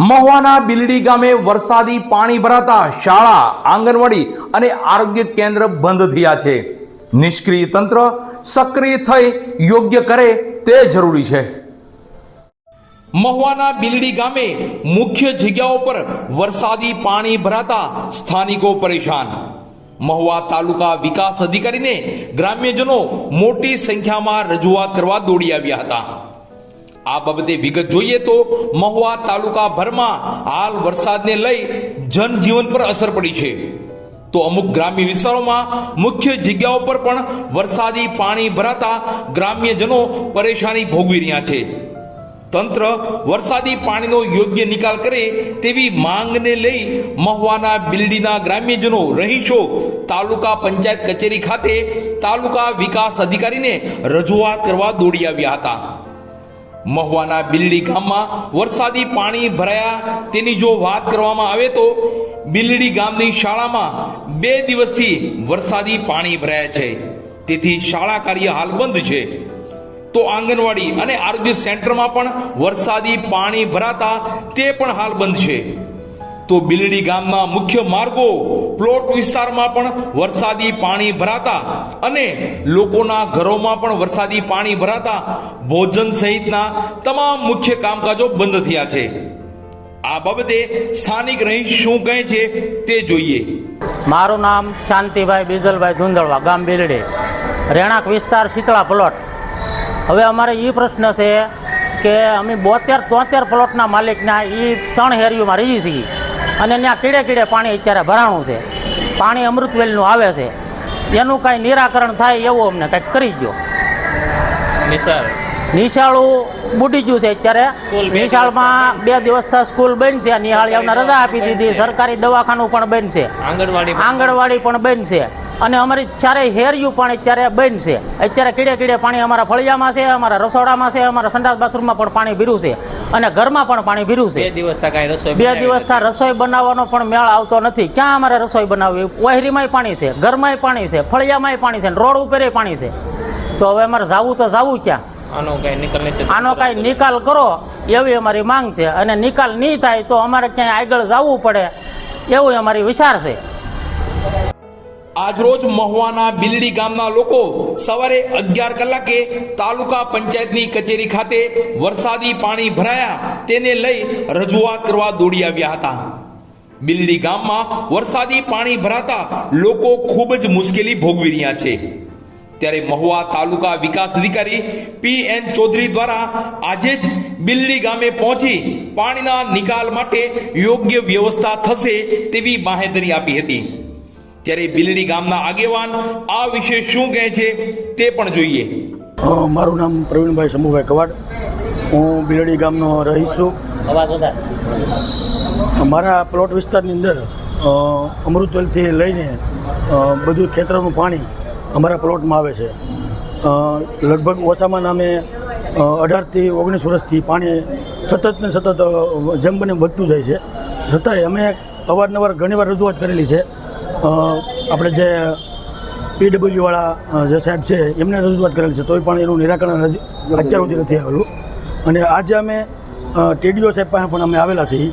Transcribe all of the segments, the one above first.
મહુવાના બિલડી ગામે વરસાદી પાણી ભરાતા શાળા, આંગણવાડી અને આરોગ્ય કેન્દ્ર બંધ થયા છે. નિષ્ક્રિય તંત્ર સક્રિય થઈ યોગ્ય કરે તે જરૂરી છે. મહુવાના બિલડી ગામે મુખ્ય જગ્યાઓ પર વરસાદી પાણી ભરાતા સ્થાનિકો પરેશાન. મહુવા તાલુકા વિકાસ અધિકારીને ગ્રામ્યજનો મોટી સંખ્યામાં રજૂઆત કરવા દોડી આવ્યા હતા. આ બાબતે વિગત જોઈએ તો મહુવા તાલુકા ભરમાં હાલ વરસાદને લઈ જનજીવન પર અસર પડી છે. તો અમુક ગ્રામ્ય વિસ્તારોમાં મુખ્ય જગ્યાઓ પર પણ વરસાદી પાણી ભરાતા ગ્રામ્યજનો પરેશાની ભોગવી રહ્યા છે. તંત્ર વરસાદી પાણીનો યોગ્ય નિકાલ કરે તેવી માંગને લઈ મહુવાના બિલ્ડીના ગ્રામ્યજનો રહીશો તાલુકા પંચાયત કચેરી ખાતે તાલુકા વિકાસ અધિકારીને રજૂઆત કરવા દોડી આવ્યા હતા. મહુવાના બિલડી ગામમાં વરસાદી પાણી ભરાયા. તેની જો વાત કરવામાં આવે તો બિલડી ગામની શાળામાં બે દિવસથી વરસાદી પાણી ભરાયા છે. તેથી શાળા કાર્ય હાલ બંધ છે. તો આંગણવાડી અને આરોગ્ય સેન્ટરમાં પણ વરસાદી પાણી ભરાતા તે પણ હાલ બંધ છે. તો બિલડી ગામના મુખ્ય માર્ગો પ્લોટ વિસ્તારમાં પણ વરસાદી પાણી ભરાતા અને લોકોના ઘરોમાં પણ વરસાદી પાણી ભરાતા ભોજન સહિતના તમામ મુખ્ય કામકાજો બંધ થયા છે. આ બાબતે સ્થાનિક રહી શું કહે છે તે જોઈએ. મારું નામ શાંતિભાઈ બીજલભાઈ ધુંધળવા, ગામ બિલડી. રહેણાંક વિસ્તાર શીતળા પ્લોટ. હવે અમારે એ પ્રશ્ન છે કે અમે બોતેર, તોતેર પ્લોટના માલિકના એ ત્રણ હેરીઓમાં રહીએ છીએ. અને ત્યાં કીડે કીડે પાણી અત્યારે ભરાણું છે. પાણી અમૃતવેલનું આવે છે. એનું કાંઈ નિરાકરણ થાય એવું અમને કંઈક કરી દો નિશાળ. નિશાળું બુડી ગયું છે અત્યારે. નિશાળમાં બે દિવસથી સ્કૂલ બંધ છે. નિહાળીઓને રજા આપી દીધી. સરકારી દવાખાનું પણ બંધ છે. આંગણવાડી આંગણવાડી પણ બંધ છે. અને અમારી ચારે હેરિયું પણ અત્યારે બંધ છે. અત્યારે કીડે કીડે પાણી અમારા ફળિયામાં છે અમારા રસોડામાં છે અમારા સંડાસ બાથરૂમમાં પણ પાણી ભીરું છે. અને ઘરમાં પણ પાણી ભીરું બે છે દિવસ તક રસોઈ બે દિવસ રસોઈ બનાવવાનો પણ મેળ આવતો નથી. ક્યાં અમારે રસોઈ બનાવવી? ઓહરીમાંય પાણી છે ઘરમાંય પાણી છે ફળિયામાંય પાણી છે રોડ ઉપરે પાણી છે. તો હવે અમારે જાવું તો જાવું ક્યાં? આનો કઈ આનો કાંઈ નિકાલ કરો એવી અમારી માંગ છે. અને નિકાલ નહીં થાય તો અમારે ક્યાંય આગળ જવું પડે એવું અમારી વિચાર છે. આજરોજ મહુવાના બિલડી ગામના લોકો સવારે અગિયાર કલાકે તાલુકા પંચાયતની કચેરી ખાતે વરસાદી પાણી ભરાયા. તેને લઈ રજૂઆત કરવા દોડી આવ્યા હતા. બિલડી ગામમાં વરસાદી પાણી ભરાતા લોકો ખૂબ જ મુશ્કેલી ભોગવી રહ્યા છે. ત્યારે મહુવા તાલુકા વિકાસ અધિકારી પી એન ચૌધરી દ્વારા આજે જ બિલડી ગામે પહોંચી પાણીના નિકાલ માટે યોગ્ય વ્યવસ્થા થશે તેવી બાહેધરી આપી હતી. ત્યારે બિલડી ગામના આગેવાન આ વિશે શું કહે છે તે પણ જોઈએ. મારું નામ પ્રવીણભાઈ શંભુભાઈ કવાડ. હું બિલડી ગામનો રહીશ છું. મારા પ્લોટ વિસ્તારની અંદર અ, અમૃતવેલથી લઈને બધું ખેતરનું પાણી અમારા પ્લોટમાં આવે છે. લગભગ ઓછામાં નામે અઢારથી ઓગણીસ વર્ષથી પાણી સતત ને સતત જેમ બને વધતું જાય છે. છતાંય અમે અવારનવાર ઘણીવાર રજૂઆત કરેલી છે. આપણે જે પીડબ્લ્યુવાળા જે સાહેબ છે, એમને રજૂઆત કરેલી છે, તોય પણ એનું નિરાકરણ અત્યાર સુધી નથી આવેલું. અને આજે અમે ટીડીઓ સાહેબ પાસે પણ અમે આવેલા છીએ.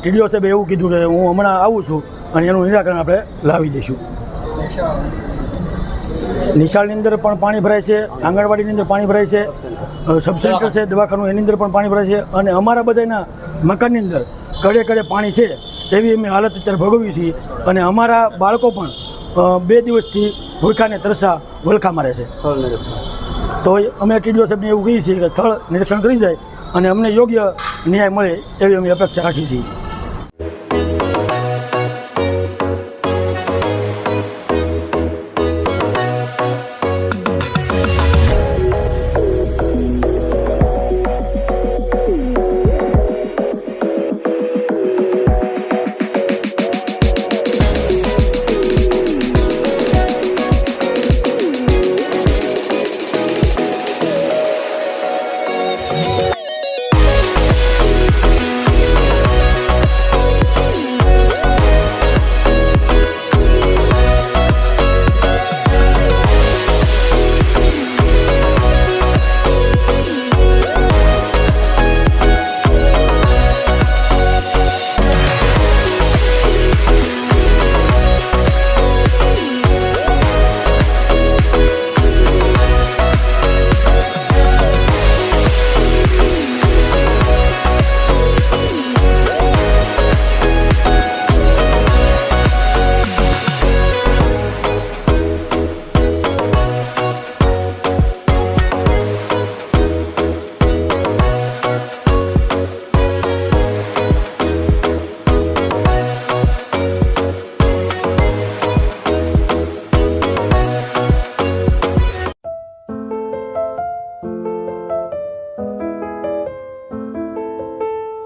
ટીડીઓ સાહેબે એવું કીધું કે હું હમણાં આવું છું અને એનું નિરાકરણ આપણે લાવી દઈશું. નિશાળની અંદર પણ પાણી ભરાય છે, આંગણવાડીની અંદર પાણી ભરાય છે સબસેન્ટર સબ સેન્ટર છે, દવાખાનું એની અંદર પણ પાણી ભરાય છે અને અમારા બધાના મકાનની અંદર કડે કડે પાણી છે. એવી અમે હાલત અત્યારે ભોગવીએ છીએ અને અમારા બાળકો પણ બે દિવસથી ભૂખાને તરસા વલખા મારે છે. તો અમે ટીડીઓ સાહેબને એવું કહીએ છીએ કે સ્થળ નિરીક્ષણ કરી જાય અને અમને યોગ્ય ન્યાય મળે એવી અમે અપેક્ષા રાખીએ છીએ.